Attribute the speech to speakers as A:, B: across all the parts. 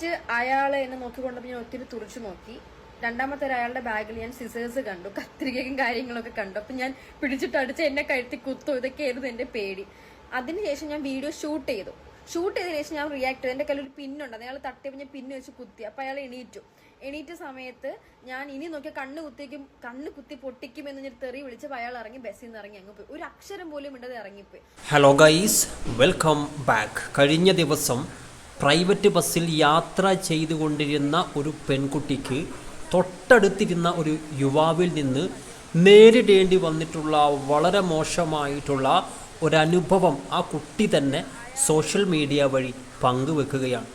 A: First അയാൾ എന്നെ നോക്കിക്കൊണ്ടപ്പോൾ ഞാൻ ഒത്തിരി തുറച്ചു നോക്കി. രണ്ടാമത്തെ ഒരാളുടെ ബാഗിൽ ഞാൻ സിസേഴ്സ് കണ്ടു. കത്രികയും കാര്യങ്ങളൊക്കെ കണ്ടു. അപ്പം ഞാൻ പിടിച്ചിട്ട് അടിച്ച് എന്നെ കഴുത്തി കുത്തു. ഇതൊക്കെയായിരുന്നു എന്റെ പേടി. അതിനുശേഷം ഞാൻ വീഡിയോ ഷൂട്ട് ചെയ്തു. ഷൂട്ട് ചെയ്തതിനു ശേഷം ഞാൻ റിയാക്ട് ചെയ്തു. എന്റെ കയ്യിൽ ഒരു പിന്നുണ്ട് അയാൾ തട്ടിയപ്പോൾ ഞാൻ പിന്ന് വെച്ച് കുത്തി. അപ്പോൾ അയാൾ എണീറ്റു. എണീറ്റ സമയത്ത് ഞാൻ ഇനി നോക്കിയാൽ കണ്ണ് കുത്തിക്കും കണ്ണ് കുത്തി പൊട്ടിക്കും എന്ന് ഞാൻ തെറി വിളിച്ചപ്പോൾ അയാൾ ഇറങ്ങി ബസ്സിൽ നിന്ന് ഇറങ്ങി അങ്ങ് പോയി. ഒരു അക്ഷരം പോലും ഇണ്ടത് ഇറങ്ങിപ്പോയി.
B: ഹലോ ഗൈസ് വെൽക്കം ബാക്ക് കഴിഞ്ഞ ദിവസം പ്രൈവറ്റ് ബസ്സിൽ യാത്ര ചെയ്തുകൊണ്ടിരുന്ന ഒരു പെൺകുട്ടിക്ക് തൊട്ടടുത്തിരുന്ന ഒരു യുവാവിൽ നിന്ന് നേരിടേണ്ടി വന്നിട്ടുള്ള വളരെ മോശമായിട്ടുള്ള ഒരനുഭവം ആ കുട്ടി തന്നെ സോഷ്യൽ മീഡിയ വഴി പങ്കുവെക്കുകയാണ്.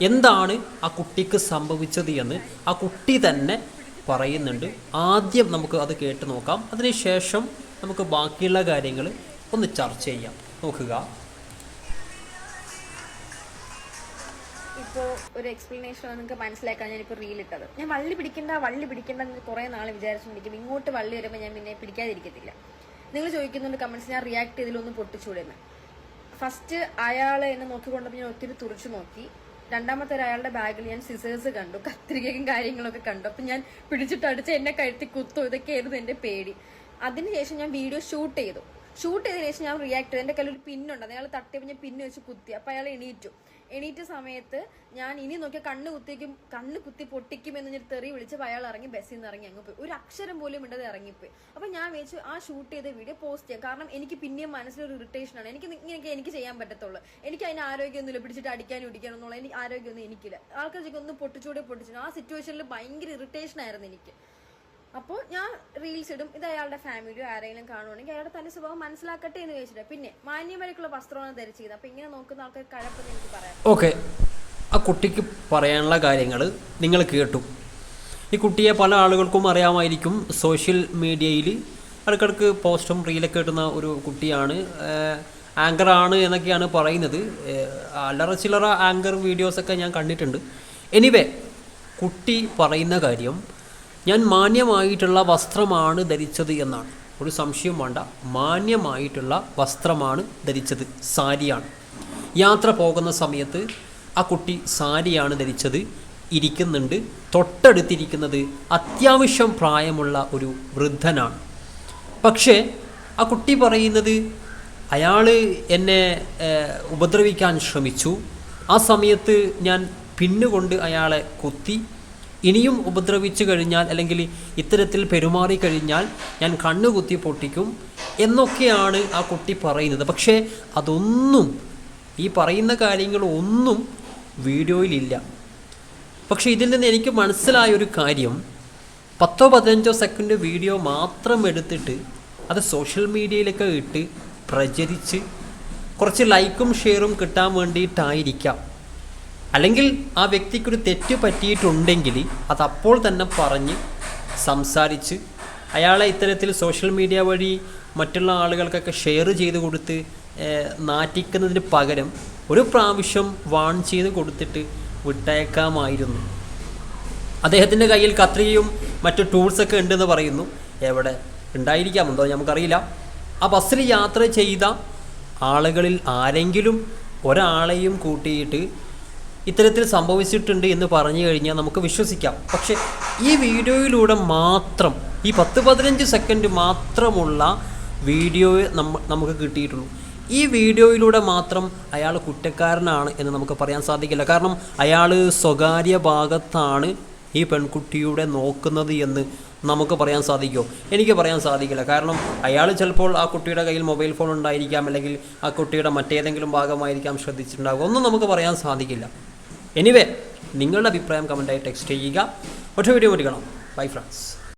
B: എന്താണ് ആ കുട്ടിക്ക് സംഭവിച്ചത് എന്ന് ആ കുട്ടി തന്നെ പറയുന്നുണ്ട്. ആദ്യം നമുക്ക് അത് കേട്ട് നോക്കാം. അതിനുശേഷം നമുക്ക് ബാക്കിയുള്ള കാര്യങ്ങൾ ഒന്ന് ചർച്ച ചെയ്യാം. നോക്കുക.
A: ഇപ്പോൾ ഒരു എക്സ്പ്ലനേഷൻ നിങ്ങൾക്ക് മനസ്സിലാക്കാൻ ഞാനിപ്പോൾ റീൽ ഇട്ടത്. ഞാൻ വള്ളി പിടിക്കേണ്ട വള്ളി പിടിക്കണ്ട എന്ന് കുറേ നാൾ വിചാരിച്ചുകൊണ്ടിരിക്കും ഇങ്ങോട്ട് വള്ളി വരുമ്പോൾ ഞാൻ പിന്നെ പിടിക്കാതിരിക്കത്തില്ല. നിങ്ങൾ ചോദിക്കുന്നുണ്ട് കമൻസ് ഞാൻ റിയാക്ട് ചെയ്തതിലൊന്ന് പൊട്ടിച്ചൂടെന്ന്. ഫസ്റ്റ് അയാളെ എന്നെ നോക്കിക്കൊണ്ടപ്പോൾ ഞാൻ ഒത്തിരി തുറച്ചു നോക്കി. രണ്ടാമത്തെ ഒരാളുടെ ബാഗിൽ ഞാൻ സിസേഴ്സ് കണ്ടു. കത്തിരികയും കാര്യങ്ങളൊക്കെ കണ്ടു. അപ്പം ഞാൻ പിടിച്ചിട്ട് അടിച്ച് എന്നെ കഴുത്തി കുത്തു. ഇതൊക്കെയായിരുന്നു എന്റെ പേടി. അതിനുശേഷം ഞാൻ വീഡിയോ ഷൂട്ട് ചെയ്തു. ഷൂട്ട് ചെയ്തതിനു ശേഷം ഞാൻ റിയാക്ട് ചെയ്തു. എന്റെ കയ്യിൽ ഒരു പിന്നുണ്ട് അയാൾ തട്ടിയപ്പോൾ ഞാൻ പിന്ന് വെച്ച് കുത്തി. അപ്പോൾ അയാൾ എണീറ്റു. എണീറ്റ സമയത്ത് ഞാൻ ഇനി നോക്കിയാൽ കണ്ണ് കുത്തിക്കും കണ്ണ് കുത്തി പൊട്ടിക്കും എന്ന് ഞാൻ തെറി വിളിച്ചപ്പോൾ അയാൾ ഇറങ്ങി ബസ്സിൽ നിന്ന് ഇറങ്ങി അങ്ങ് പോയി. ഒരു അക്ഷരം പോലും ഇണ്ടത് ഇറങ്ങിപ്പോയി. അപ്പം ഞാൻ വെച്ച് ആ ഷൂട്ട് ചെയ്ത വീഡിയോ പോസ്റ്റ് ചെയ്യാം. കാരണം എനിക്ക് പിന്നെയും മനസ്സിലൊരു ഇറിറ്റേഷൻ ആണ്. എനിക്ക് ഇങ്ങനെയൊക്കെ എനിക്ക് ചെയ്യാൻ പറ്റത്തുള്ളൂ. എനിക്ക് അതിന് ആരോഗ്യമൊന്നുമില്ല. പിടിച്ചിട്ട് അടിക്കാനും ഇടിക്കാനും എന്നുള്ള എനിക്ക് ആരോഗ്യമൊന്നും എനിക്കില്ല. ആൾക്കാർ ഒന്ന് പൊട്ടിച്ചൂടെ പൊട്ടിച്ചു ആ സിറ്റുവേഷനിൽ ഭയങ്കര ഇറിറ്റേഷൻ ആയിരുന്നു എനിക്ക്. അപ്പോൾ ഞാൻ റീൽസ് ഇടും. ഇത് അയാളുടെ ഫാമിലിയോ ആരെങ്കിലും കാണുവാണെങ്കിൽ അയാളുടെ തന്റെ സ്വഭാവം മനസ്സിലാക്കട്ടെ എന്ന് ചോദിച്ചിട്ട് പിന്നെ മാന്യമായിട്ടുള്ള വസ്ത്രമാണ് ധരിച്ചത് അപ്പൊ ഇങ്ങനെ നോക്കുന്ന ആൾക്കാർ കഴപ്പെന്ന് എനിക്ക് പറയാം
B: ഓക്കെ ആ കുട്ടിക്ക് പറയാനുള്ള കാര്യങ്ങൾ നിങ്ങൾ കേട്ടു. ഈ കുട്ടിയെ പല ആളുകൾക്കും അറിയാമായിരിക്കും. സോഷ്യൽ മീഡിയയിൽ ഇടയ്ക്കിടയ്ക്ക് പോസ്റ്റും റീലൊക്കെ ഇടുന്ന ഒരു കുട്ടിയാണ്. ആങ്കറാണ് എന്നൊക്കെയാണ് പറയുന്നത്. അല്ലറ ചില്ലറ ആങ്കർ വീഡിയോസൊക്കെ ഞാൻ കണ്ടിട്ടുണ്ട്. എനിവേ കുട്ടി പറയുന്ന കാര്യം ഞാൻ മാന്യമായിട്ടുള്ള വസ്ത്രമാണ് ധരിച്ചത് എന്നാണ്. ഒരു സംശയം വേണ്ട. മാന്യമായിട്ടുള്ള വസ്ത്രമാണ് ധരിച്ചത്. സാരിയാണ്. യാത്ര പോകുന്ന സമയത്ത് ആ കുട്ടി സാരിയാണ് ധരിച്ചത്. ഇരിക്കുന്നുണ്ട്. തൊട്ടടുത്തിരിക്കുന്നത് അത്യാവശ്യം പ്രായമുള്ള ഒരു വൃദ്ധനാണ്. പക്ഷേ ആ കുട്ടി പറയുന്നത് അയാൾ എന്നെ ഉപദ്രവിക്കാൻ ശ്രമിച്ചു. ആ സമയത്ത് ഞാൻ പിന്നുകൊണ്ട് അയാളെ കുത്തി ഇനിയും ഉപദ്രവിച്ചു കഴിഞ്ഞാൽ അല്ലെങ്കിൽ ഇത്തരത്തിൽ പെരുമാറി കഴിഞ്ഞാൽ ഞാൻ കണ്ണുകുത്തി പൊട്ടിക്കും എന്നൊക്കെയാണ് ആ കുട്ടി പറയുന്നത്. പക്ഷേ അതൊന്നും ഈ പറയുന്ന കാര്യങ്ങളൊന്നും വീഡിയോയിലില്ല പക്ഷേ ഇതിൽ നിന്ന് എനിക്ക് മനസ്സിലായൊരു കാര്യം. പത്തോ പതിനഞ്ചോ സെക്കൻഡ് വീഡിയോ മാത്രം എടുത്തിട്ട് അത് സോഷ്യൽ മീഡിയയിലൊക്കെ ഇട്ട് പ്രചരിച്ച് കുറച്ച് ലൈക്കും ഷെയറും കിട്ടാൻ വേണ്ടിയിട്ടായിരിക്കാം. അല്ലെങ്കിൽ ആ വ്യക്തിക്കൊരു തെറ്റ് പറ്റിയിട്ടുണ്ടെങ്കിൽ അത് അപ്പോൾ തന്നെ പറഞ്ഞ് സംസാരിച്ച് അയാളെ ഇത്തരത്തിൽ സോഷ്യൽ മീഡിയ വഴി മറ്റുള്ള ആളുകൾക്കൊക്കെ ഷെയർ ചെയ്ത് കൊടുത്ത് നാറ്റിക്കുന്നതിന് പകരം ഒരു പ്രാവശ്യം വാൺ ചെയ്ത് കൊടുത്തിട്ട് വിട്ടയക്കാമായിരുന്നു. അദ്ദേഹത്തിന്റെ കയ്യിൽ കത്രികയും മറ്റു ടൂൾസൊക്കെ ഉണ്ടെന്ന് പറയുന്നു. എവിടെ ഉണ്ടായിരിക്കാമെന്തോ നമുക്കറിയില്ല. ആ ബസ്സിൽ യാത്ര ചെയ്ത ആളുകളിൽ ആരെങ്കിലും ഒരാളെയും കൂട്ടിയിട്ട് ഇത്തരത്തിൽ സംഭവിച്ചിട്ടുണ്ട് എന്ന് പറഞ്ഞു കഴിഞ്ഞാൽ നമുക്ക് വിശ്വസിക്കാം. പക്ഷെ ഈ വീഡിയോയിലൂടെ മാത്രം ഈ പത്ത് പതിനഞ്ച് സെക്കൻഡ് മാത്രമുള്ള വീഡിയോ നമുക്ക് കിട്ടിയിട്ടുള്ളൂ. ഈ വീഡിയോയിലൂടെ മാത്രം അയാൾ കുറ്റക്കാരനാണ് എന്ന് നമുക്ക് പറയാൻ സാധിക്കില്ല. കാരണം അയാൾ സ്വകാര്യ ഭാഗത്താണ് ഈ പെൺകുട്ടിയുടെ നോക്കുന്നത് എന്ന് നമുക്ക് പറയാൻ സാധിക്കുമോ എനിക്ക് പറയാൻ സാധിക്കില്ല. കാരണം അയാൾ ചിലപ്പോൾ ആ കുട്ടിയുടെ കയ്യിൽ മൊബൈൽ ഫോൺ ഉണ്ടായിരിക്കാം അല്ലെങ്കിൽ ആ കുട്ടിയുടെ മറ്റേതെങ്കിലും ഭാഗമായിരിക്കാം ശ്രദ്ധിച്ചിട്ടുണ്ടാകും ഒന്നും നമുക്ക് പറയാൻ സാധിക്കില്ല. എനിവേ നിങ്ങളുടെ അഭിപ്രായം കമന്റായി ടെക്സ്റ്റ് ചെയ്യുക. ഒറ്റ വീഡിയോ കാണാം ബൈ ഫ്രണ്ട്സ്